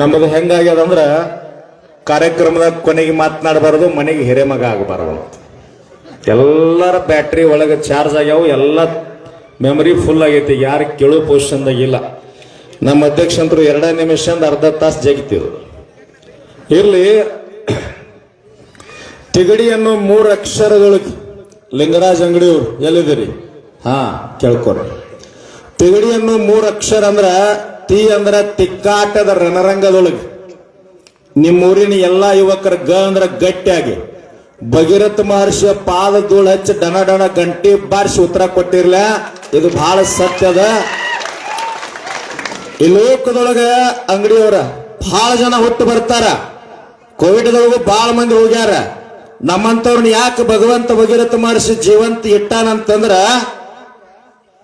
ನಮ್ಮದು ಹೆಂಗಾಗ್ಯದ ಅಂದ್ರೆ ಕಾರ್ಯಕ್ರಮದ ಕೊನೆಗೆ ಮಾತನಾಡಬಾರದು, ಮನೆಗೆ ಹಿರೇಮಗ ಆಗಬಾರದು. ಎಲ್ಲರ ಬ್ಯಾಟ್ರಿ ಒಳಗೆ ಚಾರ್ಜ್ ಆಗ್ಯಾವು, ಎಲ್ಲ ಮೆಮರಿ ಫುಲ್ ಆಗೈತಿ, ಯಾರು ಕೇಳೋ ಪೊಸಿಷನ್ದಾಗ ಇಲ್ಲ. ನಮ್ಮ ಅಧ್ಯಕ್ಷಂತರು ಎರಡೇ ನಿಮಿಷದಿಂದ ಅರ್ಧ ತಾಸು ಜಗಿತಿದ್ರು. ಇರ್ಲಿ ತಿಗಡಿ ಅನ್ನೋ ಮೂರು ಅಕ್ಷರಗಳು, ಲಿಂಗರಾಜ್ ಅಂಗಡಿಯವರು ಎಲ್ಲಿದ್ದೀರಿ? ಹಾ ಕೇಳ್ಕೊಡ್ರಿ ತಿಗಡಿ ಅನ್ನೋ ಮೂರು ಅಕ್ಷರ ಅಂದ್ರ ತಿ ಅಂದ್ರ ತಿಕ್ಕಾಟದ ರಣರಂಗದೊಳಗೆ. ನಿಮ್ಮೂರಿನ ಎಲ್ಲಾ ಯುವಕರ ಗ ಅಂದ್ರ ಗಟ್ಟಿಯಾಗಿ. ಭಗೀರಥ ಮಹರ್ಷಿಯ ಪಾದ ಧೂಳು ಹಚ್ಚಿ ಡಣ ಡಣ ಗಂಟಿ ಬಾರಿಸಿ ಉತ್ತರ ಕೊಟ್ಟಿರ್ಲ, ಇದು ಬಹಳ ಸತ್ಯದ ಈ ಲೋಕದೊಳಗ ಅಂಗಡಿಯವರ ಬಹಳ ಜನ ಹುಟ್ಟು ಬರ್ತಾರ. ಕೋವಿಡ್ದೊಳಗು ಬಹಳ ಮಂದಿ ಹೋಗ್ಯಾರ. ನಮ್ಮಂತವ್ರನ್ನ ಯಾಕೆ ಭಗವಂತ ಭಗೀರಥ ಮಹರ್ಷಿ ಜೀವಂತ ಇಟ್ಟಾನಂತಂದ್ರ,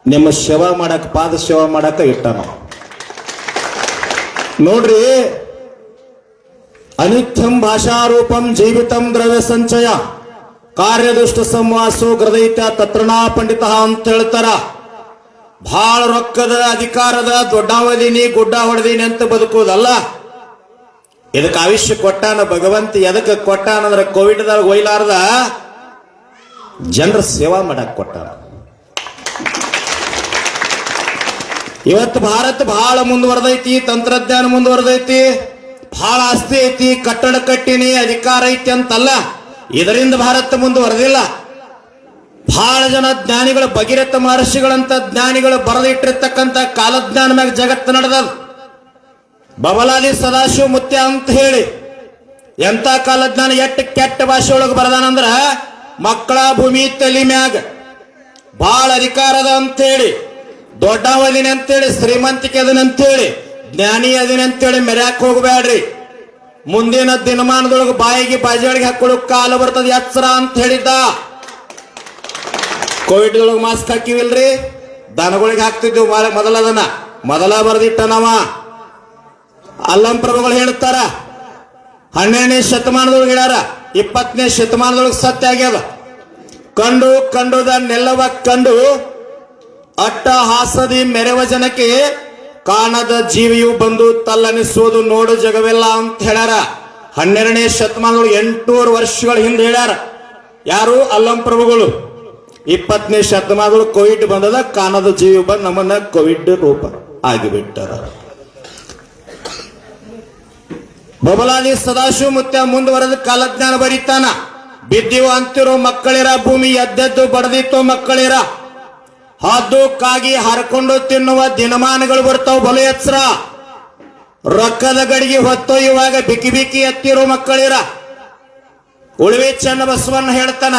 ನಿಮ್ಮ ಸೇವಾ ಮಾಡಕ್, ಪಾದ ಸೇವಾ ಮಾಡಕ ಇಟ್ಟಾನ ನೋಡ್ರಿ. ಅನಿತ್ಯಂ ಭಾಷಾರೂಪಂ ಜೀವಿತಂ ದ್ರವ್ಯ ಸಂಚಯ. ಕಾರ್ಯದುಷ್ಟ ಸಂವಾಸೋ ಗ್ರದೈತ ತತ್ರಣಾ ಪಂಡಿತ ಅಂತ ಹೇಳ್ತಾರ. ಬಹಳ ರೊಕ್ಕದ ಅಧಿಕಾರದ ದೊಡ್ಡವದೀನಿ ಗುಡ್ಡ ಹೊಡೆದೀನಿ ಅಂತ ಬದುಕೋದಲ್ಲ ಇದಕ್ಕೆ ಆಯುಷ್ಯ ಕೊಟ್ಟಾನ ಭಗವಂತ, ಎದಕ್ಕೆ ಕೊಟ್ಟಾನಂದ್ರೆ ಕೋವಿಡ್ದಾಗ ಒಯ್ಲಾರ್ದ? ಜನರ ಸೇವಾ ಮಾಡಕ್ ಕೊಟ್ಟಾನ. ಇವತ್ತು ಭಾರತ ಬಹಳ ಮುಂದುವರೆದೈತಿ, ತಂತ್ರಜ್ಞಾನ ಮುಂದುವರೆದೈತಿ. ಬಹಳ ಆಸ್ತಿ ಐತಿ, ಕಟ್ಟಡ ಕಟ್ಟಿನಿ, ಅಧಿಕಾರ ಐತಿ ಅಂತಲ್ಲ. ಇದರಿಂದ ಭಾರತ ಮುಂದುವರೆದಿಲ್ಲ. ಬಹಳ ಜನ ಜ್ಞಾನಿಗಳು, ಭಗೀರಥ ಮಹರ್ಷಿಗಳಂತ ಜ್ಞಾನಿಗಳು ಬರೆದಿಟ್ಟಿರ್ತಕ್ಕಂಥ ಕಾಲಜ್ಞಾನ ಮ್ಯಾಗ ಜಗತ್ತು ನಡೆದ ಬಬಲಾಲಿ ಸದಾಶಿವ ಮುತ್ಯ ಅಂತ ಹೇಳಿ ಎಂತ ಕಾಲಜ್ಞಾನ ಎಟ್ಟು ಕೆಟ್ಟ ಭಾಷೆ ಒಳಗೆ ಬರದಾನಂದ್ರ ಮಕ್ಕಳ ಭೂಮಿ ತಲಿ ಮ್ಯಾಗ. ಬಹಳ ಅಧಿಕಾರದ ಅಂತೇಳಿ ದೊಡ್ಡವದಿನ ಅಂತೇಳಿ ಶ್ರೀಮಂತಿಕೆ ಅದನಂತೇಳಿ ಜ್ಞಾನಿ ಅದಿನ ಅಂತೇಳಿ ಮೆರ್ಯಾಕ್ ಹೋಗಬೇಡ್ರಿ ಮುಂದಿನ ದಿನಮಾನದೊಳಗೆ ಬಾಯಿಗೆ ಬಾಜಿಯೊಳಗೆ ಹಾಕೊಳ್ಳೋಕೆ ಕಾಲ ಬರ್ತದ, ಎಚ್ಚರ ಅಂತ ಹೇಳಿದ್ದ. ಕೋವಿಡ್ ಒಳಗೆ ಮಾಸ್ಕ್ ಹಾಕಿವಿಲ್ರಿ? ದನಗಳಿಗೆ ಹಾಕ್ತಿದ್ವು ಮೊದ- ಮೊದಲ ಅದನ್ನ ಮೊದಲ ಬರೆದಿಟ್ಟ ನಾವ ಅಲ್ಲಂ ಪ್ರಭುಗಳು ಹೇಳ್ತಾರ, ಹನ್ನೆರಡನೇ ಶತಮಾನದೊಳಗೆ ಹೇಳ್ಯಾರ, ಇಪ್ಪತ್ತನೇ ಶತಮಾನದೊಳಗೆ ಸತ್ಯ ಆಗ್ಯದ. ಕಂಡು ಕಂಡುದ ನೆಲ್ಲವ ಕಂಡು ಅಟ್ಟ ಹಾಸದಿ ಮೆರವ ಜನಕ್ಕೆ ಕಾಣದ ಜೀವಿಯು ಬಂದು ತಲ್ಲನಿಸೋದು ನೋಡು ಜಗವೆಲ್ಲ ಅಂತ ಹೇಳ್ಯಾರ. ಹನ್ನೆರಡನೇ ಶತಮಾನಗಳು ಎಂಟೂರು ವರ್ಷಗಳ ಹಿಂದೆ ಹೇಳ್ಯಾರ. ಯಾರು? ಅಲ್ಲಂ ಪ್ರಭುಗಳು. ಇಪ್ಪತ್ತನೇ ಶತಮಾನಗಳು ಕೋವಿಡ್ ಬಂದದ, ಕಾಣದ ಜೀವಿ ಬಂದು ನಮ್ಮನ್ನ ಕೋವಿಡ್ ರೂಪ ಆಗಿಬಿಟ್ಟಾರ. ಬಬಲಾದಿ ಸದಾಶಿವ ಮುತ್ಯ ಮುಂದುವರೆದ ಕಾಲಜ್ಞಾನ ಬರೀತಾನ. ಬಿದ್ದಿವ ಅಂತಿರೋ ಮಕ್ಕಳಿರ, ಭೂಮಿ ಎದ್ದೆದ್ದು ಬಡದಿತ್ತು ಮಕ್ಕಳಿರ. ಹಾದು ಕಾಗಿ ಹರ್ಕೊಂಡು ತಿನ್ನುವ ದಿನಮಾನಗಳು ಬರ್ತಾವ ಬಲು ಎಚ್ಚರ ರೊಕ್ಕದ ಗಡಿಗೆ ಹೊತ್ತೊಯ್ಯುವಾಗ ಬಿಕ್ಕಿ ಬಿಕಿ ಎತ್ತಿರೋ ಮಕ್ಕಳಿರ. ಉಳುವೆ ಚೆನ್ನ ಬಸವಣ್ಣ ಹೇಳ್ತಾನ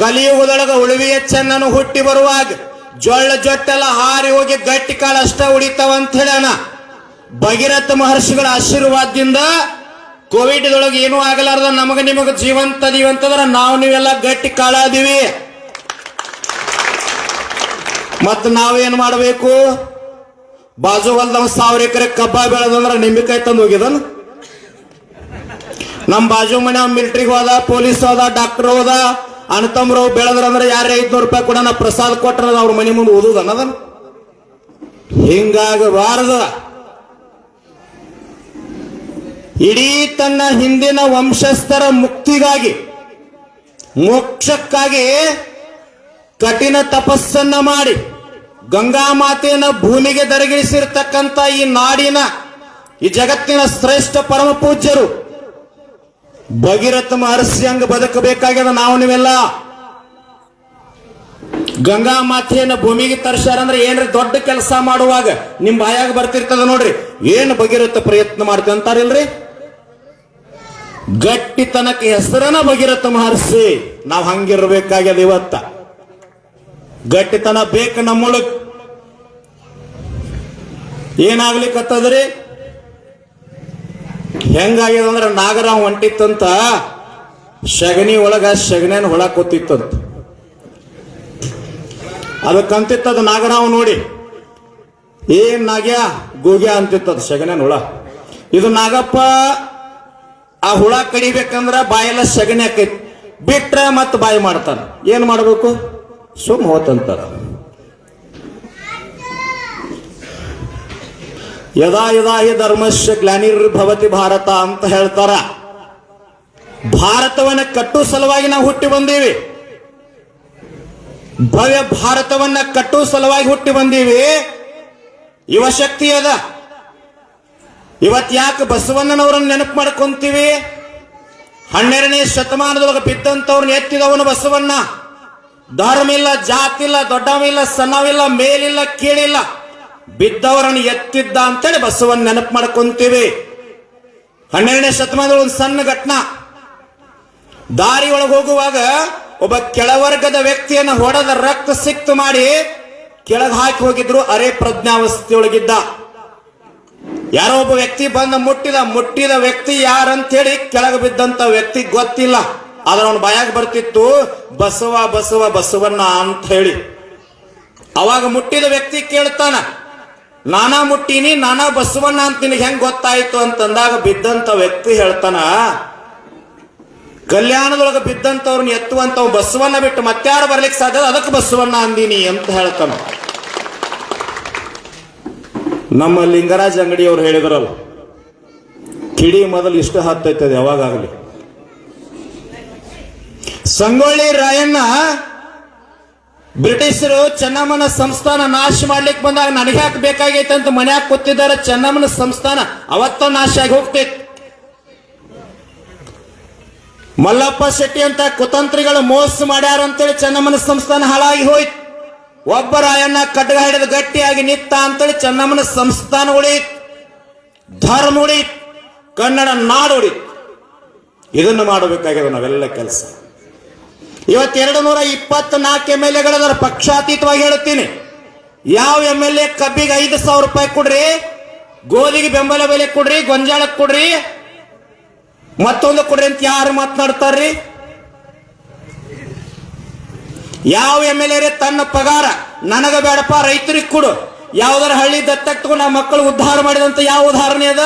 ಕಲಿಯುಗದೊಳಗ ಉಳುವೆಯ ಚೆನ್ನನು ಹುಟ್ಟಿ ಬರುವಾಗ ಜೊಳ್ಳ ಜೊಟ್ಟೆಲ್ಲ ಹಾರಿ ಹೋಗಿ ಗಟ್ಟಿ ಕಾಳು ಅಷ್ಟ ಉಳಿತಾವ ಅಂತ ಹೇಳ್ಯಾನ. ಭಗೀರಥ ಮಹರ್ಷಿಗಳ ಆಶೀರ್ವಾದದಿಂದ ಕೋವಿಡ್ ದೊಳಗೆ ಏನೂ ಆಗಲಾರ್ದ, ನಮಗೆ ನಿಮಗೆ ಜೀವಂತ ಅದೀವಿ ಅಂತಂದ್ರ ನಾವು ನೀವೆಲ್ಲ ಗಟ್ಟಿ ಕಾಳಾದೀವಿ ಮತ್ ನಾವೇನ್ ಮಾಡಬೇಕು? ಬಾಜು ಹೊಲ್ದವ ಸಾವಿರ ಎಕರೆ ಕಬ್ಬ ಬೆಳೆದಂದ್ರ ನಿಂಬಿಕಾಯಿ ತಂದು ಹೋಗಿದನ್? ನಮ್ ಬಾಜು ಮನೆ ಮಿಲಿಟ್ರಿಗೆ ಹೋದ ಪೊಲೀಸ್ ಹೋದ ಡಾಕ್ಟರ್ ಹೋದ ಅಣ್ಣತಮ್ರು ಬೆಳೆದ್ರಂದ್ರೆ ಯಾರೇ ಐದ್ನೂರು ರೂಪಾಯಿ ಕೂಡ, ನಾ ಪ್ರಸಾದ ಕೊಟ್ಟರೆ ಅವ್ರ ಮನೆ ಮುಂದೆ ಓದುದ ಅನ್ನದನ್? ಹಿಂಗಾಗಬಾರದ. ಇಡೀ ತನ್ನ ಹಿಂದಿನ ವಂಶಸ್ಥರ ಮುಕ್ತಿಗಾಗಿ, ಮೋಕ್ಷಕ್ಕಾಗಿ ಕಠಿಣ ತಪಸ್ಸನ್ನ ಮಾಡಿ ಗಂಗಾ ಮಾತೆಯನ್ನ ಭೂಮಿಗೆ ದರಗಿಳಿಸಿರ್ತಕ್ಕಂಥ ಈ ನಾಡಿನ, ಈ ಜಗತ್ತಿನ ಶ್ರೇಷ್ಠ ಪರಮ ಪೂಜ್ಯರು. ಭಗೀರಥ ಮಹರ್ಷಿ ಹಂಗ ಬದುಕಬೇಕಾಗ್ಯದ ನಾವು ನೀವೆಲ್ಲ. ಗಂಗಾ ಮಾತೆಯನ್ನ ಭೂಮಿಗೆ ತರ್ಸ್ಯಾರ ಅಂದ್ರೆ ಏನ್ರಿ ದೊಡ್ಡ ಕೆಲಸ ಮಾಡುವಾಗ ನಿಮ್ ಬಾಯಾಗ ಬರ್ತಿರ್ತದ ನೋಡ್ರಿ. ಏನು ಭಗೀರಥ ಪ್ರಯತ್ನ ಮಾಡ್ತೀವಿ ಅಂತಾರಿಲ್ರಿ? ಗಟ್ಟಿತನಕ್ಕೆ ಹೆಸರನ ಭಗೀರಥ ಮಹರ್ಷಿ. ನಾವ್ ಹಂಗಿರ್ಬೇಕಾಗ್ಯದ ಇವತ್ತ. ಗಟ್ಟಿತನ ಬೇಕು ನಮ್ಮೊಳಗ್ ಏನಾಗ್ಲಿಕ್ಕತ್ತದ್ರಿ ಹೆಂಗಾಗ್ಯದ ಅಂದ್ರೆ ನಾಗರಾವ್ ಹೊಂಟಿತ್ತಂತ, ಶಗಣಿ ಒಳಗ ಶಗನೇನ್ ಹೊಳ ಕೂತಿತ್ತಂತ. ಅದಕ್ಕಂತಿತ್ತದ ನಾಗರಾವ್ ನೋಡಿ. ಏನ್ ನಾಗ್ಯ? ಗೂಗ್ಯ ಅಂತಿತ್ತದ ಶಗಣಿಯನ್ ಹುಳ. ಇದು ನಾಗಪ್ಪ, ಆ ಹುಳ ಕಡಿಬೇಕಂದ್ರ ಬಾಯೆಲ್ಲ ಸಗಣಿ ಹಾಕೈತಿ. ಬಿಟ್ರೆ ಮತ್ತೆ ಬಾಯಿ ಮಾಡ್ತಾನ. ಏನ್ ಮಾಡ್ಬೇಕು? ಸುಮ್ ಹೋತಂತಾರ. ಯದಾ ಯದಾ ಹಿ ಧರ್ಮಶ್ಯ ಗ್ಲಾನಿರ್ಭವತಿ ಭಾರತ ಅಂತ ಹೇಳ್ತಾರ. ಭಾರತವನ್ನ ಕಟ್ಟು ಸಲುವಾಗಿ ನಾವು ಹುಟ್ಟಿ ಬಂದೀವಿ. ಭವ್ಯ ಭಾರತವನ್ನ ಕಟ್ಟು ಸಲುವಾಗಿ ಹುಟ್ಟಿ ಬಂದೀವಿ. ಯುವ ಶಕ್ತಿ ಅದ. ಇವತ್ ಯಾಕೆ ಬಸವಣ್ಣನವರನ್ನ ನೆನಪು ಮಾಡ್ಕೊಂತೀವಿ? ಹನ್ನೆರಡನೇ ಶತಮಾನದೊಳಗೆ ಬಿದ್ದಂತವ್ರನ್ನ ಎತ್ತಿದವನು ಬಸವಣ್ಣ. ಧರ್ಮ ಇಲ್ಲ ಜಾತಿ ಇಲ್ಲ ದೊಡ್ಡವಿಲ್ಲ, ಸಣ್ಣವಿಲ್ಲ, ಮೇಲಿಲ್ಲ, ಕೀಳಿಲ್ಲ. ಬಿದ್ದವರನ್ನು ಎತ್ತಿದ್ದ ಅಂತೇಳಿ ಬಸವನ್ ನೆನಪು ಮಾಡ್ಕೊಂತೀವಿ. ಹನ್ನೆರಡನೇ ಶತಮಾನದ ಒಂದು ಸಣ್ಣ ಘಟನೆ. ದಾರಿ ಒಳಗೆ ಹೋಗುವಾಗ ಒಬ್ಬ ಕೆಳವರ್ಗದ ವ್ಯಕ್ತಿಯನ್ನು ಹೊಡೆದ ರಕ್ತ ಸಿಕ್ತು ಮಾಡಿ ಕೆಳಗೆ ಹಾಕಿ ಹೋಗಿದ್ರು, ಅರೆ ಪ್ರಜ್ಞಾವಸ್ಥೆಯೊಳಗಿದ್ದ. ಯಾರೋ ಒಬ್ಬ ವ್ಯಕ್ತಿ ಬಂದ ಮುಟ್ಟಿದ ಮುಟ್ಟಿದ ವ್ಯಕ್ತಿ ಯಾರಂತೇಳಿ ಕೆಳಗೆ ಬಿದ್ದಂತ ವ್ಯಕ್ತಿ ಗೊತ್ತಿಲ್ಲ. ಆದ್ರೆ ಅವನು ಬಾಯಾಗ ಬರ್ತಿತ್ತು, ಬಸವ ಬಸವ, ಬಸವಣ್ಣ ಅಂತ ಹೇಳಿ. ಅವಾಗ ಮುಟ್ಟಿದ ವ್ಯಕ್ತಿ ಕೇಳ್ತಾನ, ನಾನಾ ಮುಟ್ಟಿನಿ, ನಾನಾ ಬಸವಣ್ಣ ಅಂತ ನಿನಗೆ ಹೆಂಗ್ ಗೊತ್ತಾಯ್ತು ಅಂತಂದಾಗ ಬಿದ್ದಂತ ವ್ಯಕ್ತಿ ಹೇಳ್ತಾನ, ಕಲ್ಯಾಣದೊಳಗೆ ಬಿದ್ದಂತವ್ರನ್ನ ಎತ್ತುವಂತ ಬಸವಣ್ಣ ಬಿಟ್ಟು ಮತ್ತಾರು ಬರ್ಲಿಕ್ಕೆ ಸಾಧ್ಯ ಅದಕ್ಕೆ ಬಸವಣ್ಣ ಅಂದಿನಿ ಅಂತ ಹೇಳ್ತಾನ. ನಮ್ಮ ಲಿಂಗರಾಜ್ ಅಂಗಡಿ ಅವ್ರು ಹೇಳಿದ್ರಲ್ಲ, ಕಿಡಿ ಮೊದಲು ಇಷ್ಟು ಹತ್ತೈತದೆ ಯಾವಾಗಲಿ ಸಂಗೊಳ್ಳಿ ರಾಯಣ್ಣ, ಬ್ರಿಟಿಷರು ಚೆನ್ನಮ್ಮನ ಸಂಸ್ಥಾನ ನಾಶ ಮಾಡ್ಲಿಕ್ಕೆ ಬಂದಾಗ ನನಗೆ ಯಾಕೆ ಬೇಕಾಗೈತೆ ಅಂತ ಮನ್ಯಾಗ ಕೂತಿದ್ದಾರೆ ಚೆನ್ನಮ್ಮನ ಸಂಸ್ಥಾನ. ಅವತ್ತ ನಾಶ ಆಗಿ ಹೋಗ್ತೈತಿ. ಮಲ್ಲಪ್ಪ ಶೆಟ್ಟಿ ಅಂತ ಕುತಂತ್ರಿಗಳು ಮೋಸ ಮಾಡ್ಯಾರ ಅಂತೇಳಿ ಚೆನ್ನಮ್ಮನ ಸಂಸ್ಥಾನ ಹಾಳಾಗಿ ಹೋಯ್ತು. ಒಬ್ಬ ರಾಯಣ್ಣ ಕಡ್ಗ ಹಿಡಿದು ಗಟ್ಟಿಯಾಗಿ ನಿತ್ತ ಅಂತೇಳಿ ಚೆನ್ನಮ್ಮನ ಸಂಸ್ಥಾನ ಉಳಿಯಿತು. ಧರ್ಮ ಉಳಿಯಿತು. ಕನ್ನಡ ನಾಡು ಉಳಿಯಿತು. ಇದನ್ನು ಮಾಡಬೇಕಾಗಿದೆ ನಾವೆಲ್ಲ ಕೆಲಸ. ಇವತ್ತೆರಡು ನೂರ ಇಪ್ಪತ್ನಾಲ್ಕು ಎಂ ಎಲ್ ಎಗಳದಾರ ಪಕ್ಷಾತೀತವಾಗಿ ಹೇಳುತ್ತೀನಿ. ಯಾವ ಎಂ ಎಲ್ ಎ ಕಬ್ಬಿಗೆ ಐದು ಸಾವಿರ ರೂಪಾಯಿ ಕೊಡ್ರಿ, ಗೋಧಿಗೆ ಬೆಂಬಲ ಬೆಲೆ ಕೊಡ್ರಿ, ಗೊಂಜಾಳಕ್ಕೆ ಕೊಡ್ರಿ, ಮತ್ತೊಂದು ಕೊಡ್ರಿ ಅಂತ ಯಾರು ಮಾತನಾಡ್ತಾರ್ರಿ? ಯಾವ ಎಂ ಎಲ್ ಎ ತನ್ನ ಪಗಾರ, ನನಗ ಬೇಡಪ್ಪ, ರೈತರಿಗೆ ಕೊಡು. ಯಾವ್ದಾರ ಹಳ್ಳಿ ದತ್ತಕ್ ತಗೊಂಡು ಆ ಮಕ್ಕಳು ಉದ್ಧಾರ ಮಾಡಿದಂತ ಯಾವ ಉದಾಹರಣೆ ಅದ?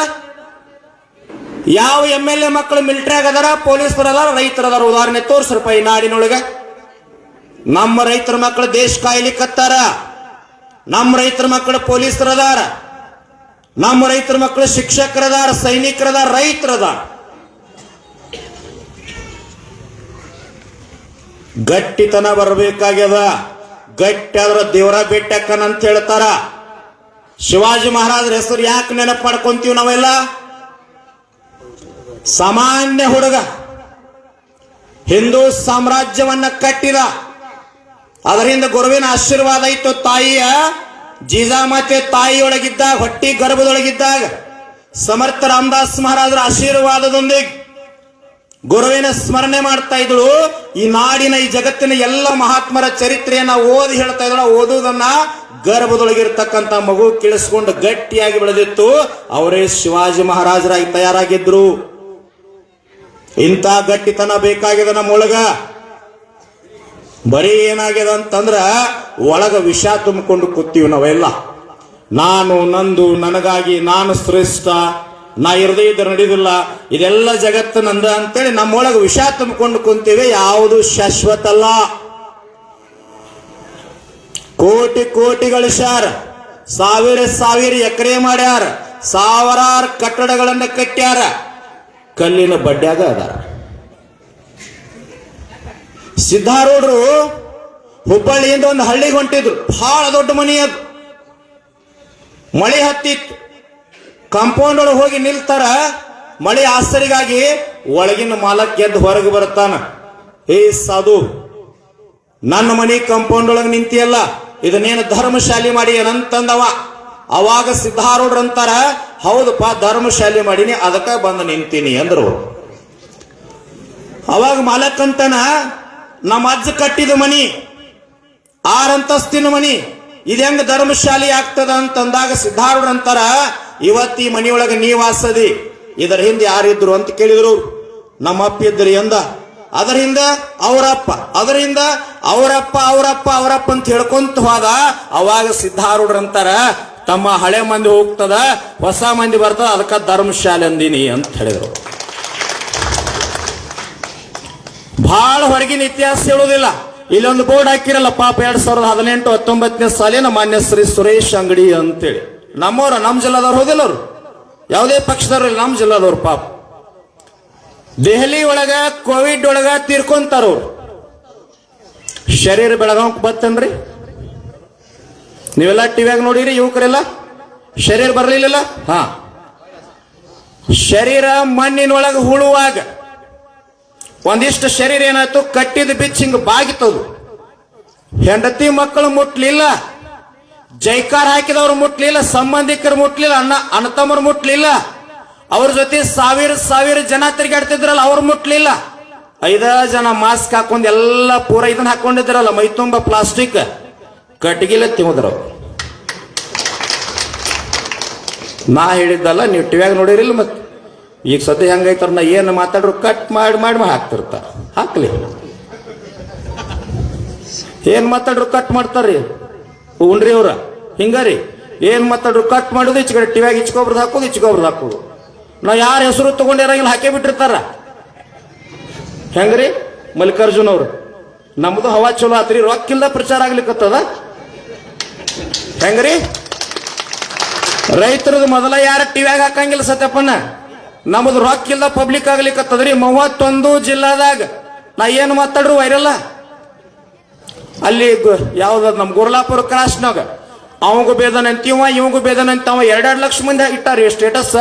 ಯಾವ ಎಂ ಎಲ್ ಎ ಮಕ್ಕಳು ಮಿಲಿಟರಿ ಆಗದಾರ ಪೊಲೀಸರಲ್ಲ ಅದಾರ ರೈತರು ಅದಾರ. ಉದಾಹರಣೆ ತೋರಿಸ್ರಪ್ಪ ಈ ನಾಡಿನೊಳಗೆ. ನಮ್ಮ ರೈತರ ಮಕ್ಕಳು ದೇಶ ಕಾಯ್ಲಿಕ್ಕತ್ತಾರ ನಮ್ಮ ರೈತರ ಮಕ್ಕಳು ಪೊಲೀಸರದಾರ ನಮ್ಮ ರೈತರ ಮಕ್ಕಳು ಶಿಕ್ಷಕರದಾರ ಸೈನಿಕರದಾರ ರೈತರದಾರ ಗಟ್ಟಿತನ ಬರಬೇಕಾಗ್ಯದ. ಗಟ್ಟಿ ಅದರ ದೇವರ ಬೆಟ್ಟಕ್ಕನಂತ ಹೇಳ್ತಾರ. ಶಿವಾಜಿ ಮಹಾರಾಜರ ಹೆಸರು ಯಾಕೆ ನೆನಪು ಮಾಡ್ಕೊಂತೀವಿ ನಾವೆಲ್ಲ? ಸಾಮಾನ್ಯ ಹುಡುಗ. ಹಿಂದೂ ಸಾಮ್ರಾಜ್ಯವನ್ನ ಕಟ್ಟಿದ. ಅದರಿಂದ ಗುರುವಿನ ಆಶೀರ್ವಾದ ಇತ್ತು ತಾಯಿಯ. ಜೀಜಾಮಾತೆ ತಾಯಿಯೊಳಗಿದ್ದಾಗ, ಹೊಟ್ಟಿ ಗರ್ಭದೊಳಗಿದ್ದಾಗ, ಸಮರ್ಥ ರಾಮದಾಸ್ ಮಹಾರಾಜರ ಆಶೀರ್ವಾದದೊಂದಿಗೆ ಗುರುವಿನ ಸ್ಮರಣೆ ಮಾಡ್ತಾ ಇದ್ಳು ಈ ನಾಡಿನ, ಈ ಜಗತ್ತಿನ ಎಲ್ಲ ಮಹಾತ್ಮರ ಚರಿತ್ರೆಯನ್ನ ಓದಿ ಹೇಳ್ತಾ ಇದ್ದಳು. ಓದುವುದನ್ನ ಗರ್ಭದೊಳಗಿರ್ತಕ್ಕಂಥ ಮಗು ಕೇಳಿಸ್ಕೊಂಡು ಗಟ್ಟಿಯಾಗಿ ಬೆಳೆದಿತ್ತು. ಅವರೇ ಶಿವಾಜಿ ಮಹಾರಾಜರಾಗಿ ತಯಾರಾಗಿದ್ರು ಇಂಥ ಗಟ್ಟಿತನ ಬೇಕಾಗಿದೆ ನಮ್ಮೊಳಗ. ಬರೀ ಏನಾಗ್ಯದ ಅಂತಂದ್ರ ಒಳಗ ವಿಷ ತುಂಬಿಕೊಂಡು ಕೂತೀವಿ ನಾವೆಲ್ಲ. ನಾನು, ನಂದು, ನನಗಾಗಿ, ನಾನು ಶ್ರೇಷ್ಠ, ನಾ ಇರದೇ ಇದ್ರೆ ನಡೆಯುದಿಲ್ಲ. ಇದೆಲ್ಲ ಜಗತ್ತು ನಂದ ಅಂತೇಳಿ ನಮ್ಮೊಳಗೆ ವಿಷ ತುಂಬಿಕೊಂಡು ಕುಂತೀವಿ, ಯಾವುದು ಶಾಶ್ವತ ಅಲ್ಲ ಕೋಟಿ ಕೋಟಿ ಗಳಿಸ್ಯಾರ ಸಾವಿರ ಸಾವಿರ ಎಕರೆ ಮಾಡ್ಯಾರ, ಸಾವಿರಾರು ಕಟ್ಟಡಗಳನ್ನ ಕಟ್ಟ್ಯಾರ ಕಲ್ಲಿನ ಬಡ್ಡ್ಯಾಗ ಅದಾರ ಸಿದ್ಧಾರೂಢರು ಹುಬ್ಬಳ್ಳಿಯಿಂದ ಒಂದು ಹಳ್ಳಿಗೆ ಹೊಂಟಿದ್ರು. ಬಹಳ ದೊಡ್ಡ ಮನಿ ಅದು. ಮಳೆ ಹತ್ತಿತ್ತು. ಕಾಂಪೌಂಡ್ ಒಳಗೆ ಹೋಗಿ ನಿಲ್ತಾರ, ಮಳೆ ಆಸರಿಗಾಗಿ ಒಳಗಿನ ಮಾಲಕ್ ಎದ್ದು ಹೊರಗೆ ಬರುತ್ತಾನ. ಏ ಸಾಧು, ನನ್ನ ಮನಿ ಕಾಂಪೌಂಡ್ ಒಳಗೆ ನಿಂತಿಯಲ್ಲ, ಇದನ್ನೇನು ಧರ್ಮಶಾಲಿ ಮಾಡಿ ಏನಂತಂದವ? ಅವಾಗ ಸಿದ್ಧಾರೂಢರು ಅಂತಾರ, ಹೌದಪ್ಪ, ಧರ್ಮಶಾಲಿ ಮಾಡೀನಿ, ಅದಕ್ಕೆ ಬಂದು ನಿಂತೀನಿ ಅಂದ್ರು. ಅವಾಗ ಮಾಲಕ್ಕಂತನ ನಮ್ಮ ಅಜ್ಜ ಕಟ್ಟಿದ ಮನಿ ಆರಂತಸ್ತಿನ ಮನಿ, ಇದು ಹೆಂಗ ಧರ್ಮಶಾಲಿ ಆಗ್ತದ ಅಂತಂದಾಗ ಸಿದ್ಧಾರೂಢ ಅಂತಾರ, ಇವತ್ತು ಈ ಮನಿಯೊಳಗೆ ನೀ ವಾಸದಿ, ಇದರ ಹಿಂದೆ ಯಾರಿದ್ರು ಅಂತ ಕೇಳಿದ್ರು. ನಮ್ಮ ಅಪ್ಪ ಇದ್ರಿ ಎಂದ ಅದರ ಹಿಂದೆ ಅವರಪ್ಪ ಅದರಿಂದ ಅವರಪ್ಪ ಅವರಪ್ಪ ಅವರಪ್ಪ ಅಂತ ಹೇಳ್ಕೊಂತ ಹೋದ. ಅವಾಗ ಸಿದ್ಧಾರೂಢರು ಅಂತಾರ ತಮ್ಮ ಹಳೆ ಮಂದಿ ಹೋಗ್ತದ, ಹೊಸ ಮಂದಿ ಬರ್ತದ, ಅದಕ್ಕ ಧರ್ಮಶಾಲೆ ಅಂದಿನಿ ಅಂತ ಹೇಳಿದ್ರು. ಬಹಳ ಹೊರಗಿನ ಇತಿಹಾಸ ಹೇಳುವುದಿಲ್ಲ ಇಲ್ಲೊಂದು ಬೋರ್ಡ್ ಹಾಕಿರಲ್ಲ, ಪಾಪ ಎರಡ್ ಸಾವಿರದ ಹದಿನೆಂಟು ಹತ್ತೊಂಬತ್ತನೇ ಸಾಲಿನ ಮಾನ್ಯ ಶ್ರೀ ಸುರೇಶ್ ಅಂಗಡಿ ಅಂತೇಳಿ. ನಮ್ಮವ್ರ ನಮ್ಮ ಜಿಲ್ಲಾದವ್ರು ಹೋದಿಲ್ಲ ಅವ್ರು ಯಾವುದೇ ಪಕ್ಷದವ್ರು ಇಲ್ಲ ನಮ್ಮ ಜಿಲ್ಲಾದವ್ರು ಪಾಪ. ದೆಹಲಿ ಒಳಗ, ಕೋವಿಡ್ ಒಳಗ ತೀರ್ಕೊಂತಾರ ಅವ್ರು ಶರೀರ ಬೆಳಗಾವ್ ಬತ್ತನ್ರಿ? ನೀವೆಲ್ಲ ಟಿವಿಯಾಗ ನೋಡಿರಿ, ಯುವಕರೆಲ್ಲ? ಶರೀರ ಬರಲಿಲ್ಲ ಹಾ. ಶರೀರ ಮಣ್ಣಿನೊಳಗೆ ಹುಳುವಾಗ ಒಂದಿಷ್ಟು ಶರೀರ ಏನಾಯ್ತು? ಕಟ್ಟಿದ ಬಿಚ್ಚ ಹಿಂಗ ಬಾಗಿತದು ಹೆಂಡತಿ ಮಕ್ಕಳು ಮುಟ್ಲಿಲ್ಲ, ಜೈಕಾರ ಹಾಕಿದವ್ರು ಮುಟ್ಲಿಲ್ಲ, ಸಂಬಂಧಿಕರು ಮುಟ್ಲಿಲ್ಲ, ಅಣ್ಣ ಅಣ್ಣತಮ್ಮರು ಮುಟ್ಲಿಲ್ಲ. ಅವ್ರ ಜೊತೆ ಸಾವಿರ ಸಾವಿರ ಜನ ತಿರುಗಾಡ್ತಿದ್ರಲ್ಲ, ಅವ್ರು ಮುಟ್ಲಿಲ್ಲ. ಐದ ಜನ ಮಾಸ್ಕ್ ಹಾಕೊಂಡು ಎಲ್ಲ ಪೂರ ಇದನ್ನ ಹಾಕೊಂಡಿದ್ರಲ್ಲ, ಮೈ ತುಂಬ ಪ್ಲಾಸ್ಟಿಕ್ ಕಟ್ಗಿಲ್ಲ ತಿಂದ್ರು. ನಾ ಹೇಳಿದ್ದಲ್ಲ, ನೀವು ಟಿವ್ಯಾಗ ನೋಡಿರಿಲ್ಲ ಮತ್ತೆ. ಈಗ ಸದ್ಯ ಹೆಂಗೈತಾರ ನಾ ಏನು ಮಾತಾಡ್ರು ಕಟ್ ಮಾಡಿ ಮಾಡಿ ಹಾಕ್ತಿರ್ತಾರ ಹಾಕ್ಲಿ. ಏನು ಮಾತಾಡ್ರು ಕಟ್ ಮಾಡ್ತಾರ್ರಿ? ಉಣ್ರಿ ಅವ್ರ. ಹಿಂಗಾರಿ ಏನು ಮಾತಾಡ್ರು ಕಟ್ ಮಾಡೋದು ಈಚೆ ಕಡೆ ಟಿವ್ಯಾಗ ಇಚ್ಕೊಬ್ರದ್ದು ಹಾಕೋದು ಇಚ್ಕೊಬ್ರದ್ದು ಹಾಕೋದು. ನಾ ಯಾರ ಹೆಸರು ತಗೊಂಡಿರಂಗಿಲ್ಲ ಹಾಕೇ ಬಿಟ್ಟಿರ್ತಾರ. ಹೆಂಗ್ರಿ? ಮಲ್ಲಿಕಾರ್ಜುನ್ ಅವ್ರು. ನಮ್ದು ಹವಾ ಚಲೋ ಆತ್ರಿ ರೊಕ್ಕಿಲ್ಲ ಪ್ರಚಾರ ಆಗ್ಲಿಕ್ಕತ್ತದ ಹೆಂಗ್ರಿ? ರೈತರ ಮೊದಲ ಯಾರ ಟಿವ್ಯಾಗ ಹಾಕಂಗಿಲ್ಲ ಸತ್ಯಪ್ಪನ ನಮ್ದು ರೊಕ್ಕ ಇಲ್ಲ ಪಬ್ಲಿಕ್ ಆಗ್ಲಿಕ್ಕತ್ತದ್ರಿ ಮೂವತ್ತೊಂದು ಜಿಲ್ಲಾದಾಗ ನಾ ಏನು ಮಾತಾಡ್ರು ವೈರಲ್ಲ ಅಲ್ಲಿ ಯಾವ್ದು ನಮ್ ಗುರ್ಲಾಪುರ ಕ್ರಾಸ್ನಾಗ. ಅವಂಗೂ ಇವಗೂ ಇವಂಗೂ ಬೇದನಂತವ ಎರಡೆರಡು ಲಕ್ಷ ಮಂದಿ ಇಟ್ಟಾರಿ ಸ್ಟೇಟಸ್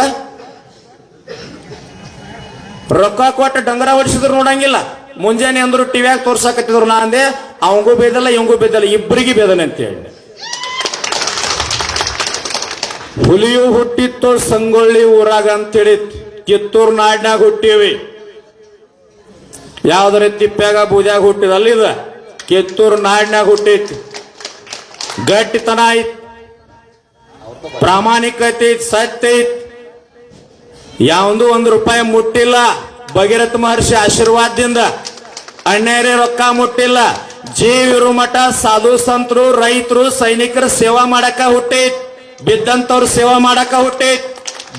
ರೊಕ್ಕ ಕೊಟ್ಟು ಡಂಗರ ಹೊಡಿಸಿದ್ರು ನೋಡಂಗಿಲ್ಲ. ಮುಂಜಾನೆ ಅಂದ್ರು ಟಿವ್ಯಾಗ ತೋರ್ಸಾಕತ್ತಿದ್ರು ನಾ ಅಂದೆ, ಅವಂಗೂ ಬೇದಲ್ಲ ಇವಂಗೂ ಬೇದಲ್ಲ ಇಬ್ಬರಿಗೆ ಬೇದನೆ ಅಂತ ಹೇಳಿ ಹುಲಿಯು ಹುಟ್ಟಿತ್ತು, ಸಂಗೊಳ್ಳಿ ಊರಾಗ ಅಂತೇಳಿ ಕಿತ್ತೂರು ನಾಡಿನಾಗ ಹುಟ್ಟಿವಿ. ಯಾವ್ದ್ರ ತಿಪ್ಪ್ಯಾಗ ಬೂದ್ಯಾಗ ಹುಟ್ಟಿದ? ಅಲ್ಲಿದ ಕಿತ್ತೂರು ನಾಡಿನಾಗ ಹುಟ್ಟೈತಿ. ಗಟ್ಟಿತನ ಐತ್. ಪ್ರಾಮಾಣಿಕತೆ ಐತ್, ಸತ್ಯ ಐತ್. ಯಾವಂದು ಒಂದು ರೂಪಾಯಿ ಮುಟ್ಟಿಲ್ಲ, ಭಗೀರಥ ಮಹರ್ಷಿ ಆಶೀರ್ವಾದದಿಂದ ಅಣ್ಣೇರಿ ರೊಕ್ಕ ಮುಟ್ಟಿಲ್ಲ. ಜೀವಿರು ಮಠ, ಸಾಧು ಸಂತರು, ರೈತರು, ಸೈನಿಕರ ಸೇವಾ ಮಾಡಕ ಹುಟ್ಟೈತ್. ಬಿದ್ದಂತವ್ರ ಸೇವಾ ಮಾಡಕ ಹುಟ್ಟೈತ್